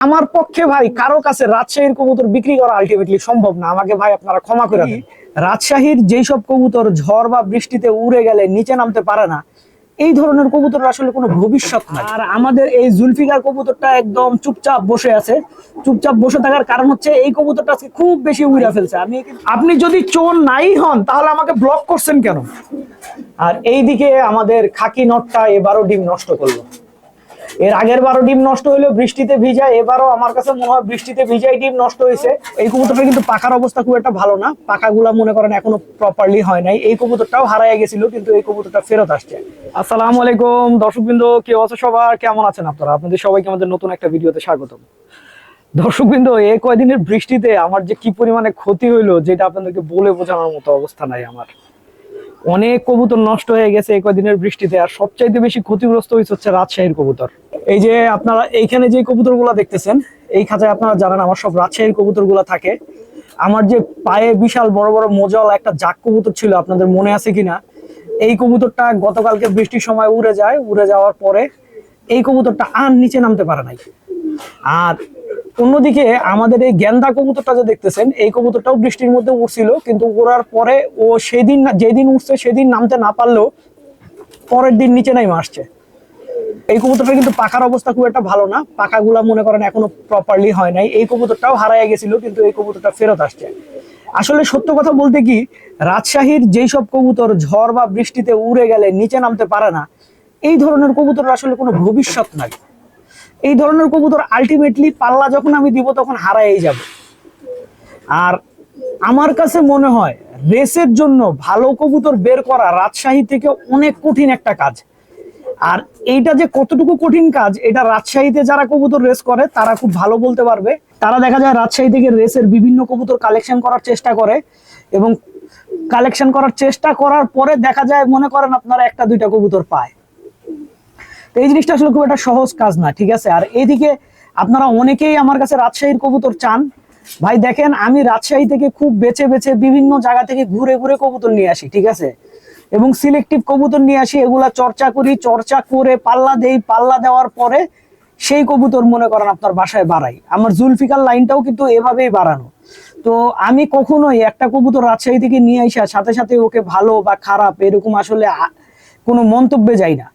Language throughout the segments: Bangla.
আমার পক্ষে ভাই, কারও কাছে রাজশাহীর কবুতর বিক্রি করা আলটিমেটলি সম্ভব না। আমাকে ভাই আপনারা ক্ষমা করে দিন। রাজশাহীর যেই সব কবুতর ঝড় বা বৃষ্টিতে উড়ে গেলে নিচে নামতে পারে না, এই ধরনের কবুতর আসলে কোনো ভবিষ্যৎ নাই। আর আমাদের এই জুলফিকার কবুতরটা একদম চুপচাপ বসে আছে। চুপচাপ বসে থাকার কারণ হচ্ছে এই কবুতরটা আজকে খুব বেশি উড়ে ফেলছে। আমি আপনি যদি চোর নাই হন, তাহলে আমাকে ব্লক করছেন কেন? আর এইদিকে আমাদের খাকি নটটা এবারও ডিম নষ্ট করল। এর আগের বারো ডিম নষ্ট হইল, বৃষ্টিতে ভিজা এবারও আমার কাছে মনে হয় বৃষ্টিতে ভিজাই ডিম নষ্ট হয়েছে এই কবুতরটা কিন্তু পাখার অবস্থা খুব একটা ভালো না। পাখাগুলা মনে করেন এখনও প্রপারলি হয় নাই। এই কবুতরটাও হারাই গেছিল, কিন্তু এই কবুতরটা ফেরত আসছে। আসসালামু আলাইকুম, দর্শকবৃন্দ, কে আছে সবার? কেমন আছেন আপনারা? আপনাদের সবাইকে আমাদের নতুন একটা ভিডিওতে স্বাগতম। দর্শকবৃন্দ, এই কয়দিনের বৃষ্টিতে আমার যে কি পরিমাণে ক্ষতি হইল, যেটা আপনাদেরকে বলে বোঝানোর মতো অবস্থা নাই আমার। অনেক কবুতর নষ্ট হয়ে গেছে এই কদিনের বৃষ্টিতে, আর সবচাইতে বেশি ক্ষতিগ্রস্ত হয়েছে হচ্ছে রাজশাহীর কবুতর। এই যে আপনারা এইখানে যে কবুতর দেখতেছেন, এই খাঁচায় আপনারা জানেন আমার সব রাজশাহীর কবুতর থাকে। আমার যে পায়ে বিশাল বড় বড় মোজল একটা জাক কবুতর ছিল, আপনাদের মনে আছে কিনা? এই কবুতরটা গতকালকে বৃষ্টির সময় উড়ে যায়, উড়ে যাওয়ার পরে এই কবুতরটা আর নিচে নামতে পারে নাই। আর অন্যদিকে আমাদের এই গেন্দা কবুতরটা যে দেখতেছেন, এই কবুতরটাও বৃষ্টির মধ্যে উঠছিল কিন্তু উড়ার পরে ও সেদিন যেদিন উঠছে সেদিন নামতে না পারলেও পরের দিন নিচে নাই আসছে। এই কবুতরটা কিন্তু পাখার অবস্থা খুব একটা ভালো না, পাখাগুলা মনে করেন এখনও প্রপারলি হয় নাই। এই কবুতরটাও হারাই গেছিল, কিন্তু এই কবুতরটা ফেরত আসছে। আসলে সত্য কথা বলতে কি, রাজশাহীর যেই সব কবুতর ঝড় বা বৃষ্টিতে উড়ে গেলে নিচে নামতে পারে না, এই ধরনের কবুতর আসলে কোনো ভবিষ্যৎ নাই। এই ধরনের কবুতর আলটিমেটলি পাল্লা যখন আমি দিব তখন হারাই যাব। আর আমার কাছে মনে হয়, রেসের জন্য ভালো কবুতর বের করা রাজশাহী থেকে অনেক কঠিন একটা কাজ। আর এইটা যে কতটুকু কঠিন কাজ, এটা রাজশাহীতে যারা কবুতর রেস করে, তারা খুব ভালো বলতে পারবে। তারা দেখা যায় রাজশাহী থেকে রেসের বিভিন্ন কবুতর কালেকশন করার চেষ্টা করে এবং কালেকশন করার চেষ্টা করার পরে দেখা যায়, মনে করেন আপনারা একটা দুইটা কবুতর পায়। তো এই জিনিসটা আসলে খুব একটা সহজ কাজ না, ঠিক আছে? আর এইদিকে আপনারা অনেকেই আমার কাছে রাজশাহীর কবুতর চান। ভাই, দেখেন, আমি রাজশাহী থেকে খুব বেছে বেছে বিভিন্ন জায়গা থেকে ঘুরে ঘুরে কবুতর নিয়ে আসি, ঠিক আছে? এবং সিলেক্টিভ কবুতর নিয়ে আসি, এগুলা চর্চা করি, চর্চা করে পাল্লা দেই, পাল্লা দেওয়ার পরে সেই কবুতর মনে করেন আপনার বাসায় বাড়াই। আমার জুলফিকার লাইনটাও কিন্তু এভাবেই বাড়ানো। তো আমি কখনোই একটা কবুতর রাজশাহী থেকে নিয়ে আসা সাথে সাথে ওকে ভালো বা খারাপ এরকম আসলে কোনো মন্তব্যে যাই না।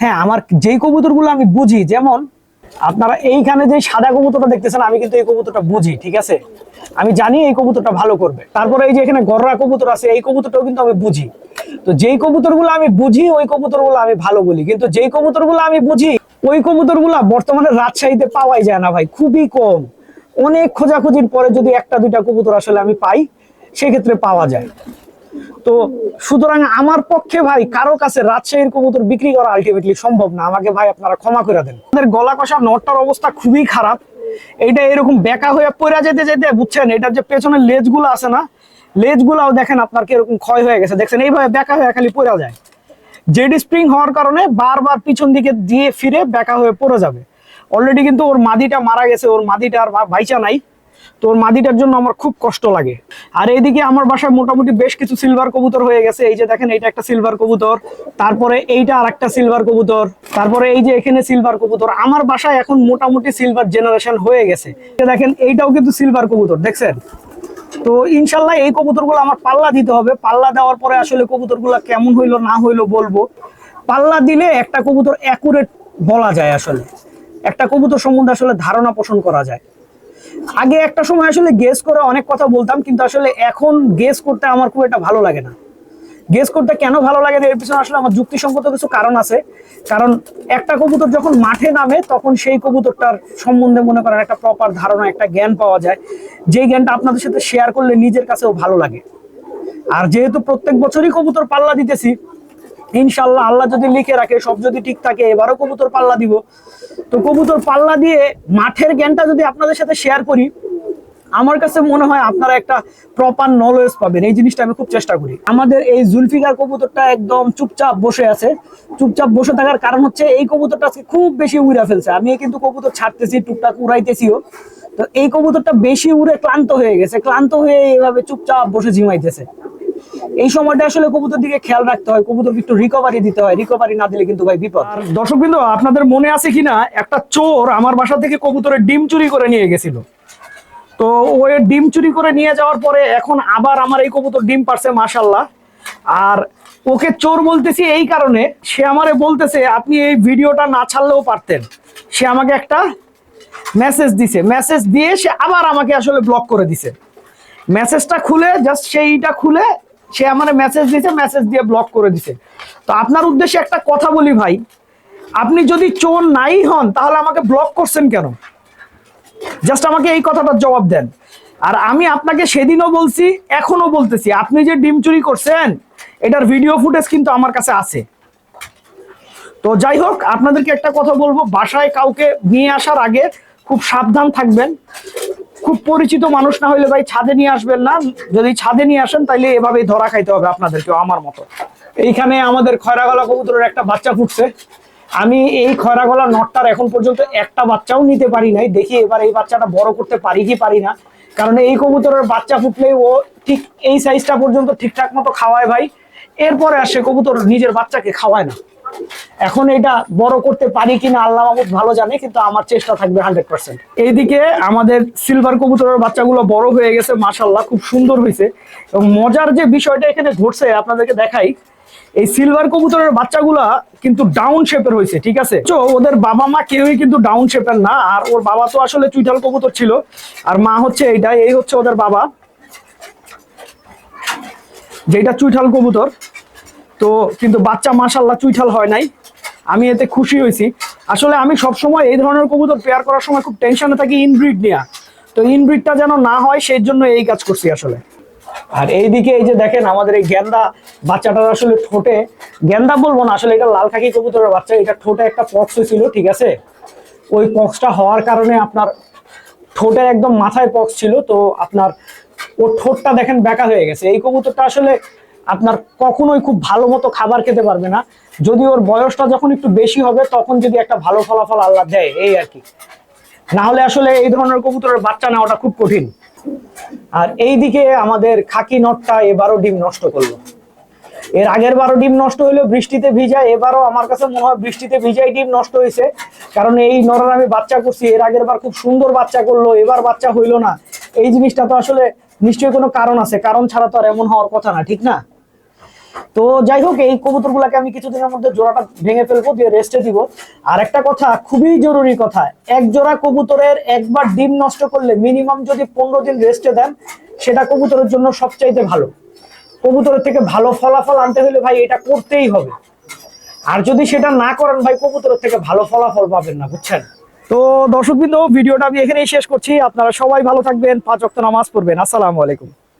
হ্যাঁ আমার যেই কবুতরগুলো আমি বুঝি, যেমন আপনারা এইখানে যে সাদা কবুতরটা দেখতেছেন, আমি কিন্তু এই কবুতরটা বুঝি, ঠিক আছে? আমি জানি এই কবুতরটা ভালো করবে। তারপরে এই যে এখানে গররা কবুতর আছে, এই কবুতরটাও কিন্তু আমি বুঝি। তো যেই কবুতরগুলো আমি বুঝি, ওই কবুতরগুলো আমি ভালো বলি। কিন্তু যেই কবুতরগুলো আমি বুঝি, ওই কবুতরগুলো বর্তমানে রাজশাহীতে পাওয়াই যায় না ভাই, খুবই কম। অনেক খোঁজাখুঁজির পরে যদি একটা, দুইটা কবুতর আসলে আমি পাই, সেক্ষেত্রে পাওয়া যায়। তো সুতরাং আমার পক্ষে ভাই কারও কাছে রাজশাহীর কবুতর বিক্রি করা আলটিমেটলি সম্ভব না। আমাকে ভাই আপনারা ক্ষমা করে দেন। আমাদের গলা কষা নটটার অবস্থা খুবই খারাপ। এটা এরকম বেকা হয়ে পড়ে যেতে যেতে, বুঝছেন, এটার যে পেছনের লেজগুলো আছে না, লেজগুলাও দেখেন আপনার কীরকম ক্ষয় হয়ে গেছে। দেখছেন, এইভাবে বেকা হয়ে খালি পড়ে যায়। জেড স্প্রিং হওয়ার কারণে বারবার পিছন দিকে দিয়ে ফিরে বেকা হয়ে পড়ে যাবে। অলরেডি কিন্তু ওর মাদিটা মারা গেছে, ওর মাদিটা আর ভাইচা নাই। তো ওর মাদিটার জন্য আমার খুব কষ্ট লাগে। আর এইদিকে আমার বাসায় মোটামুটি বেশ কিছু সিলভার কবুতর হয়ে গেছে। এই যে দেখেন, এইটা একটা সিলভার কবুতর। তারপরে এইটা আর একটা সিলভার কবুতর। তারপরে এই যে এখানে সিলভার কবুতর। আমার বাসায় এখন মোটামুটি সিলভার জেনারেশন হয়ে গেছে। দেখেন, এইটাও কিন্তু সিলভার কবুতর, দেখছেন? তো ইনশাল্লাহ এই কবুতরগুলো আমার পাল্লা দিতে হবে। পাল্লা দেওয়ার পরে আসলে কবুতরগুলো কেমন হইল, না হইল বলব। পাল্লা দিলে একটা কবুতর অ্যাকুরেট বলা যায় আসলে। একটা কবুতর সম্বন্ধে আসলে ধারণা পোষণ করা যায়। আগে একটা সময় আসলে গেস করে অনেক কথা বলতাম কিন্তু আসলে এখন গেস করতে আমার খুব একটা ভালো লাগে না। গেস করতে কেন ভালো লাগে না, এর পিছনে আসলে আমার যুক্তিসঙ্গত কিছু কারণ আছে। কারণ একটা কবুতর যখন মাঠে নামে তখন সেই কবুতরটার সম্বন্ধে মনে করেন একটা প্রপার ধারণা একটা জ্ঞান পাওয়া যায়। যেই জ্ঞানটা আপনাদের সাথে শেয়ার করলে নিজের কাছেও ভালো লাগে। আর যেহেতু প্রত্যেক বছরই কবুতর পাল্লা দিতেছি ইনশাল্লাহ আল্লাহ যদি লিখে রাখে, সব যদি ঠিক থাকে, এবারও কবুতর পাল্লা দিব। তো কবুতর পাল্লা দিয়ে মাঠের জ্ঞানটা যদি আপনাদের সাথে শেয়ার করি, আমার কাছে মনে হয় আপনারা একটা প্রপার নলেজ পাবেন। এই জিনিসটা আমি খুব চেষ্টা করি। আমাদের এই জুলফিকার কবুতরটা একদম চুপচাপ বসে আছে। চুপচাপ বসে থাকার কারণ হচ্ছে, এই কবুতরটা আজকে খুব বেশি উড়ে ফেলছে। আমি কিন্তু কবুতর ছাড়তেছি, টুকটাক উড়াইতেছিও। তো এই কবুতরটা বেশি উড়ে ক্লান্ত হয়ে গেছে। ক্লান্ত হয়ে এইভাবে চুপচাপ বসে ঝিমাইতেছে। এই সময়টা আসলে কবুতর দিকে খেয়াল রাখতে হয়, কবুতরকে একটু রিকভারি দিতে হয়। রিকভারি না দিলে কিন্তু ভাই বিপদ। দর্শক বিন্দু আপনাদের মনে আছে কিনা? একটা চোর আমার বাসা থেকে কবুতরের ডিম চুরি করে নিয়ে গেছিল। তো ও এর ডিম চুরি করে নিয়ে যাওয়ার পরে এখন আবার আমার এই কবুতর ডিম পারছে মাশাল্লাহ আর ওকে চোর বলতেছি এই কারণে, সে আমারে বলতেছে, আপনি এই ভিডিওটা না ছাড়লেও পারতেন। সে আমাকে একটা মেসেজ দিছে। মেসেজ দিয়ে সে আবার আমাকে আসলে ব্লক করে দিছে। মেসেজটা খুলে জাস্ট সেইটা খুলে সে আমার মেসেজ দিছে মেসেজ দিয়ে ব্লক করে দিছে। তো আপনার উদ্দেশ্যে একটা কথা বলি ভাই, আপনি যদি চোর নাই হন, তাহলে আমাকে ব্লক করছেন কেন? জাস্ট আমাকে এই কথাটার জবাব দেন। আর আমি আপনাকে সেদিনও বলছি এখনও বলতেছি, আপনি যে ডিম চুরি করছেন, এটার ভিডিও ফুটেজ কিন্তু আমার কাছে আছে। তো যাই হোক, আপনাদেরকে একটা কথা বলব, বাসায় কাউকে নিয়ে আসার আগে খুব সাবধান থাকবেন। খুব পরিচিত মানুষ না হইলে ভাই ছাদে নিয়ে আসবেন না। যদি ছাদে নিয়ে আসেন, তাইলে এভাবেই ধরা খাইতে হবে আপনাদেরকে আমার মতো। এইখানে আমাদের খয়রা গলা কবুতরের একটা বাচ্চা ফুটছে। আমি এই খয়রা গলা নটটার এখন পর্যন্ত একটা বাচ্চাও নিতে পারি নাই। দেখি এবার এই বাচ্চাটা বড় করতে পারি কি পারি না। কারণ এই কবুতরের বাচ্চা ফুটলে ও ঠিক এই সাইজটা পর্যন্ত ঠিকঠাক মতো খাওয়ায় ভাই। এরপরে আসে কবুতর নিজের বাচ্চাকে খাওয়ায় না। এখন এটা বড় করতে পারি কিনা আল্লাহ মাহমুদ ভালো জানে, কিন্তু আমার চেষ্টা থাকবে হান্ড্রেড পার্সেন্ট। এইদিকে আমাদের সিলভার কবুতরের বাচ্চাগুলো বড় হয়ে গেছে মাশাল্লাহ খুব সুন্দর হয়েছে। এবং মজার যে বিষয়টা এখানে ঘটছে, আপনাদেরকে দেখাই, এই সিলভার কবুতরের বাচ্চাগুলা কিন্তু ডাউন শেপের হয়েছে, ঠিক আছে? তো ওদের বাবা মা কেউই কিন্তু ডাউন শেপের না, আর ওর বাবা তো আসলে চুইঠাল কবুতর ছিল, আর মা হচ্ছে এইটা এই হচ্ছে ওদের বাবা যেটা চুইঠাল কবুতর। তো কিন্তু বাচ্চা মাশাল্লাহ চুইঠাল হয় নাই। আমি এতে খুশি হয়েছি। আসলে আমি সবসময় এই ধরনের কবুতর পেয়ার করার সময় খুব টেনশনে থাকি ইনব্রিড নিয়ে। তো ইনব্রিডটা যেন না হয় সেই জন্য এই কাজ করছি আসলে। আর এইদিকে এই যে দেখেন, আমাদের এই গেন্দা বাচ্চাটার আসলে ঠোঁটে গেন্দা বলব না, আসলে এটা লাল খাকি কবুতরের বাচ্চা, এটা ঠোঁটে একটা পক্স হয়েছিল, ঠিক আছে? ওই পক্সটা হওয়ার কারণে আপনার ঠোঁটে একদম মাথায় পক্স ছিল, তো আপনার ওর ঠোঁটটা দেখেন বেঁকা হয়ে গেছে। এই কবুতরটা আসলে আপনার কখনোই খুব ভালো মতো খাবার খেতে পারবে না। যদি ওর বয়সটা যখন একটু বেশি হবে, তখন যদি একটা ভালো ফলাফল আল্লাহ দেয়, এই আর কি। না হলে আসলে এই ধরনের কবুতরের বাচ্চা নেওয়াটা খুব কঠিন। আর এইদিকে আমাদের খাকি নটটা এবারও ডিম নষ্ট করল। এর আগের বারও ডিম নষ্ট হইল বৃষ্টিতে ভিজায় এবারও আমার কাছে মনে হয় বৃষ্টিতে ভিজাই ডিম নষ্ট হয়েছে কারণ এই নরের আমি বাচ্চা করছি, এর আগের বার খুব সুন্দর বাচ্চা করল, এবার বাচ্চা হইল না। এই জিনিসটা তো আসলে নিশ্চয়ই কোনো কারণ আছে, কারণ ছাড়া তো আর এমন হওয়ার কথা না, ঠিক না? তো যাই হোক, এই কবুতরগুলোকে আমি কিছুদিনের মধ্যে জোড়াটা ভেঙে ফেলব, দিয়ে রেস্টে দিব। আর একটা কথা, খুবই জরুরি কথা, এক জোড়া কবুতরের একবার ডিম নষ্ট করলে মিনিমাম যদি পনেরো দিন রেস্টে দেন, সেটা কবুতরের জন্য সবচাইতে ভালো। কবুতরের থেকে ভালো ফলাফল আনতে হলে ভাই এটা করতেই হবে। আর যদি সেটা না করেন ভাই, কবুতরের থেকে ভালো ফলাফল পাবেন না, বুঝছেন? তো দর্শকবৃন্দ, ভিডিওটা আমি এখানেই শেষ করছি। আপনারা সবাই ভালো থাকবেন, পাঁচ অক্ট নামাজ পড়বেন। আসসালামু আলাইকুম।